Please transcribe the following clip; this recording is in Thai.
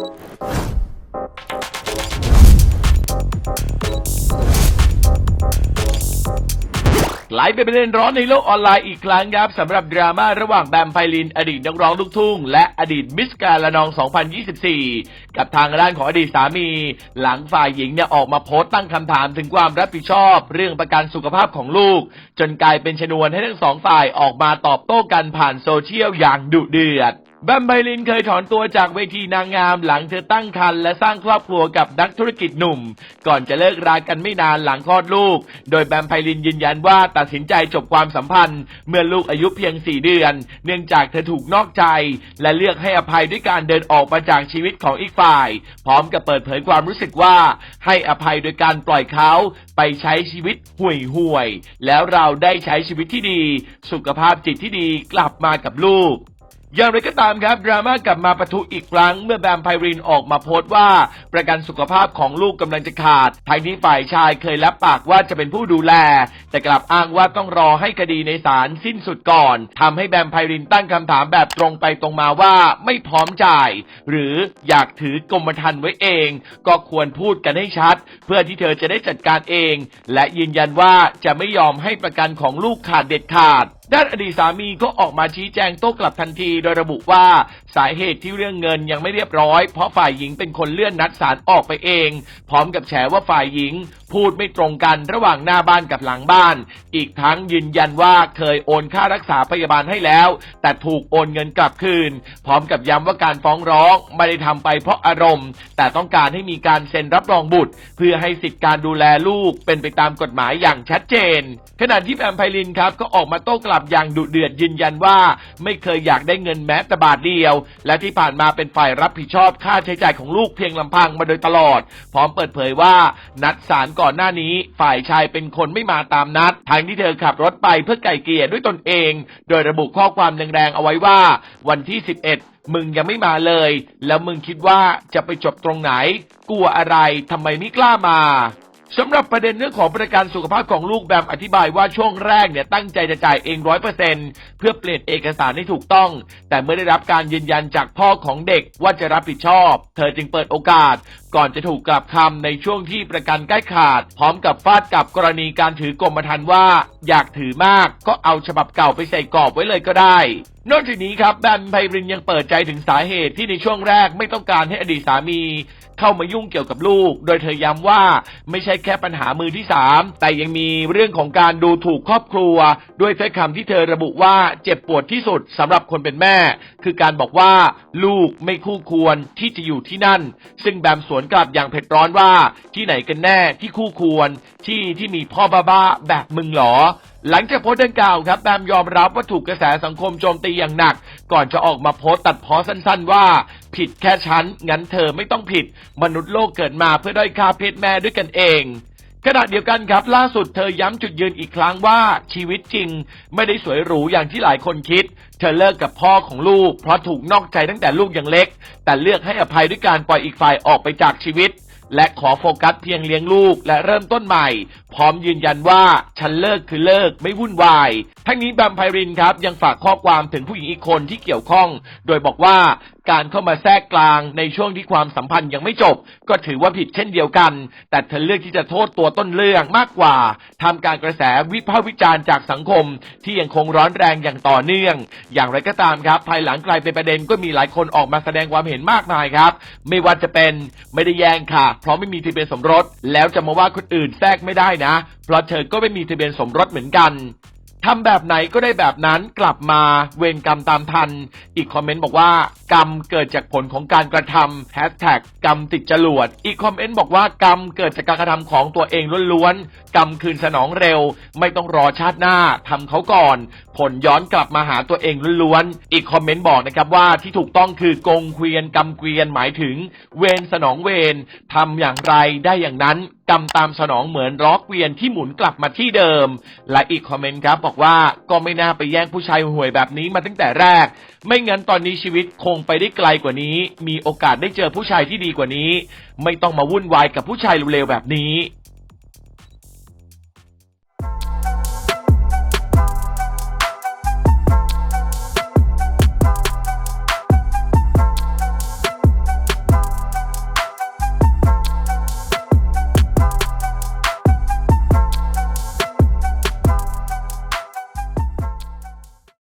กลายเป็นประเด็นร้อนในโลกออนไลน์อีกครั้งครับสำหรับดราม่าระหว่างแบมไพลิน อดีตนักร้องลูกทุ่ง และอดีตมิสแกรละนอง 2024 กับทางด้านของอดีตสามี หลังฝ่ายหญิงเนี่ยออกมาโพสต์ตั้งคำถามถึงความรับผิดชอบ เรื่องประกันสุขภาพของลูก จนกลายเป็นชนวนให้ทั้งสองฝ่ายออกมาตอบโต้กันผ่านโซเชียลอย่างดุเดือด แบมไพลินเคยถอนตัวจากเวทีนางงามหลังเธอตั้งครรภ์และสร้างครอบครัวกับนักธุรกิจหนุ่ม ก่อนจะเลิกรากันไม่นานหลังคลอดลูก โดยแบมไพลินยืนยันว่าตัดสินใจจบความสัมพันธ์ เมื่อลูกอายุเพียง 4 เดือน เนื่องจากเธอถูกนอกใจ และเลือกให้อภัยด้วยการเดินออกมาจากชีวิตของอีกฝ่าย พร้อมกับเปิดเผยความรู้สึกว่า ให้อภัยโดยการปล่อยเขาไปใช้ชีวิตห่วยห่วยแล้วเราได้ใช้ชีวิตที่ดี สุขภาพจิตที่ดีกลับมากับลูก อย่างไรก็ตามครับ ดราม่ากลับมาปะทุอีกครั้ง เมื่อแบมไพรินออกมาโพสต์ว่า ประกันสุขภาพของลูกกำลังจะขาดทั้งที่ฝ่ายชายเคยรับปากว่าจะเป็นผู้ดูแล แต่กลับอ้างว่าต้องรอให้คดีในศาลสิ้นสุดก่อนทำให้แบมไพรินตั้งคำถามแบบตรงไปตรงมาว่าไม่พร้อมจ่าย หรืออยากถือกรมธรรม์ไว้เอง ก็ควรพูดกันให้ชัด เพื่อที่เธอจะได้จัดการเอง และยืนยันว่าจะไม่ยอมให้ประกันของลูกขาดเด็ดขาด ด้านอดีตสามีก็ออกมาชี้แจงโต้กลับทันที โดยระบุว่าสาเหตุที่เรื่องเงินยังไม่เรียบร้อย เพราะฝ่ายหญิงเป็นคนเลื่อนนัดศาลออกไปเอง พร้อมกับแฉว่าฝ่ายหญิง พูดไม่ตรงกันระหว่างหน้าบ้านกับหลังบ้าน อีกทั้งยืนยันว่าเคยโอนค่ารักษาพยาบาลให้แล้ว แต่ถูกโอนเงินกลับคืน พร้อมกับย้ำว่าการฟ้องร้องไม่ได้ทำไปเพราะอารมณ์ แต่ต้องการให้มีการเซ็นรับรองบุตร เพื่อให้สิทธิการดูแลลูกเป็นไปตามกฎหมายอย่างชัดเจน ขณะที่แอมไพลินครับก็ออกมาโต้กลับอย่างดุเดือดยืนยันว่า ไม่เคยอยากได้เงินแม้แต่บาทเดียว และที่ผ่านมาเป็นฝ่ายรับผิดชอบค่าใช้จ่ายของลูกเพียงลำพังมาโดยตลอด พร้อมเปิดเผยว่านัดศาลก่อนหน้านี้ ฝ่ายชายเป็นคนไม่มาตามนัดทางที่เธอขับรถไปเพื่อไก่เกลี่ยด้วยตนเอง โดยระบุข้อความแรงๆเอาไว้ว่า วันที่ 11 มึงยังไม่มาเลย แล้วมึงคิดว่าจะไปจบตรงไหน กลัวอะไรทำไมไม่กล้ามา สำหรับประเด็นเรื่องของประกันสุขภาพของลูกแบมอธิบายว่าช่วงแรกเนี่ยตั้งใจจะจ่ายเองร้อยเปอร์เซ็นเพื่อเปลี่ยนเอกสารให้ถูกต้อง แต่เมื่อได้รับการยืนยันจากพ่อของเด็กว่าจะรับผิดชอบ เธอจึงเปิดโอกาส ก่อนจะถูกกลับคำในช่วงที่ประกันใกล้ขาด พร้อมกับฟาดกับกรณีการถือกรมธรรม์ว่า อยากถือมากก็เอาฉบับเก่าไปใส่กรอบไว้เลยก็ได้นอกจากนี้ครับแบมไพรินยังเปิดใจถึงสาเหตุที่ในช่วงแรกไม่ต้องการให้อดีตสามี เข้ามายุ่งเกี่ยวกับลูก โดยเธอย้ำว่าไม่ใช่แค่ปัญหามือที่สามแต่ยังมีเรื่องของการดูถูกครอบครัว ด้วยถ้อยคำที่เธอระบุว่าเจ็บปวดที่สุดสำหรับคนเป็นแม่ คือการบอกว่าลูกไม่คู่ควรที่จะอยู่ที่นั่น ซึ่งแบมสวนกลับอย่างเผ็ดร้อนว่าที่ไหนกันแน่ที่คู่ควร ที่ที่มีพ่อบ้าๆแบบมึงหรอหลังจากโพสต์ดังกล่าวครับแบมยอมรับว่าถูกกระแสสังคมโจมตีอย่างหนัก ก่อนจะออกมาโพสต์ตัดพ้อสั้นๆว่า ผิดแค่ฉัน งั้นเธอไม่ต้องผิด มนุษย์โลกเกิดมาเพื่อด้อยค่าเพศแม่ด้วยกันเองขณะเดียวกันครับ ล่าสุดเธอย้ำจุดยืนอีกครั้งว่าชีวิตจริง ไม่ได้สวยหรูอย่างที่หลายคนคิด เธอเลิกกับพ่อของลูก เพราะถูกนอกใจตั้งแต่ลูกยังเล็ก แต่เลือกให้อภัยด้วยการปล่อยอีกฝ่ายออกไปจากชีวิต และขอโฟกัสเพียงเลี้ยงลูกและเริ่มต้นใหม่ พร้อมยืนยันว่าฉันเลิกคือเลิกไม่วุ่นวาย ทั้งนี้แบมไพรินครับยังฝากข้อความถึงผู้หญิงอีกคนที่เกี่ยวข้อง โดยบอกว่า การเข้ามาแทรกกลางในช่วงที่ความสัมพันธ์ยังไม่จบ ก็ถือว่าผิดเช่นเดียวกัน แต่เธอเลือกที่จะโทษตัวต้นเรื่องมากกว่าทำการกระแสวิพากษ์วิจารณ์จากสังคม ที่ยังคงร้อนแรงอย่างต่อเนื่อง อย่างไรก็ตามครับ ภายหลังกลายเป็นประเด็นก็มีหลายคนออกมาแสดงความเห็นมากมายครับ ไม่ว่าจะเป็นไม่ได้แย่งค่ะ เพราะไม่มีทะเบียนสมรส แล้วจะมาว่าคนอื่นแทรกไม่ได้นะ เพราะเธอก็ไม่มีทะเบียนสมรสเหมือนกัน ทำแบบไหนก็ได้แบบนั้นกลับมาเวรกรรมตามทัน อีกคอมเมนต์บอกว่า กรรมเกิดจากผลของการกระทำแฮชแท็กกรรมติดจรวด อีกคอมเมนต์บอกว่ากรรมเกิดจากการกระทำของตัวเองล้วนๆ กรรมคืนสนองเร็ว ไม่ต้องรอชาติหน้าทำเขาก่อน ผลย้อนกลับมาหาตัวเองล้วนๆ อีกคอมเมนต์บอกนะครับว่าที่ถูกต้องคือกงเกวียนกรรมเกวียนหมายถึง เวรสนองเวรทำอย่างไรได้อย่างนั้น กำตามสนองเหมือนล้อเกวียนที่หมุนกลับมาที่เดิม และอีกคอมเมนต์ครับบอกว่าก็ไม่น่าไปแย่งผู้ชายห่วยแบบนี้มาตั้งแต่แรก ไม่งั้นตอนนี้ชีวิตคงไปได้ไกลกว่านี้ มีโอกาสได้เจอผู้ชายที่ดีกว่านี้ ไม่ต้องมาวุ่นวายกับผู้ชายเร็วๆแบบนี้